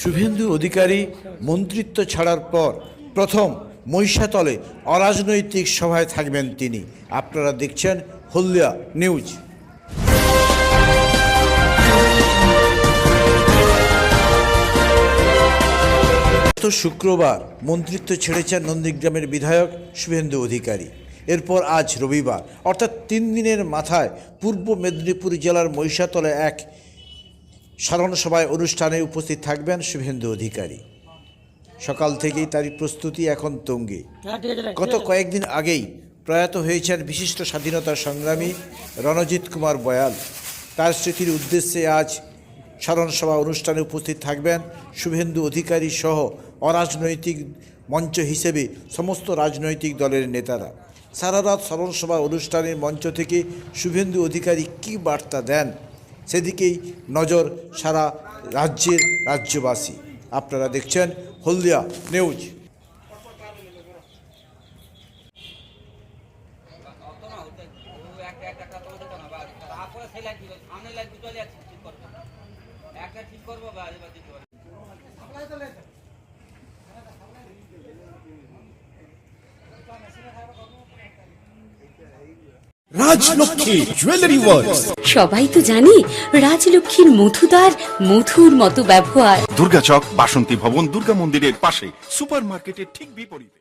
শুভেন্দু অধিকারী মন্ত্রিত্ব ছাড়ার পর প্রথম মহিষাতলে অরাজনৈতিক সভায় থাকবেন তিনি। আপনারা দেখছেন হলদিয়া নিউজ। গত শুক্রবার মন্ত্রিত্ব ছেড়েছেন নন্দীগ্রামের বিধায়ক শুভেন্দু অধিকারী। এরপর আজ রবিবার, অর্থাৎ তিন দিনের মাথায় পূর্ব মেদিনীপুর জেলার মহিষাতলে এক সাধারণ সভায় অনুষ্ঠানে উপস্থিত থাকবেন শুভেন্দু অধিকারী। সকাল থেকেই তার প্রস্তুতি এখন তঙ্গে। গত কয়েকদিন আগেই প্রয়াত হয়েছেন বিশিষ্ট স্বাধীনতা সংগ্রামী রণজিৎ কুমার বয়াল। তার স্মৃতির উদ্দেশ্যে আজ সাধারণ সভা অনুষ্ঠানে উপস্থিত থাকবেন শুভেন্দু অধিকারী সহ অরাজনৈতিক মঞ্চ হিসেবে সমস্ত রাজনৈতিক দলের নেতারা। সারা রাত স্মরণ সভা অনুষ্ঠানের মঞ্চ থেকে শুভেন্দু অধিকারী কী বার্তা দেন সেদিকেই নজর সারা রাজ্যের রাজ্যবাসী। আপনারা দেখছেন Haldia news. Rajlakshmi jewellery works সবাই তো জানি রাজলক্ষ্মীর মধুদার মধুর মতো ব্যবহার। দুর্গাচক বাসন্তী ভবন দুর্গা মন্দিরের পাশে সুপার মার্কেটের ঠিক বিপরীতে।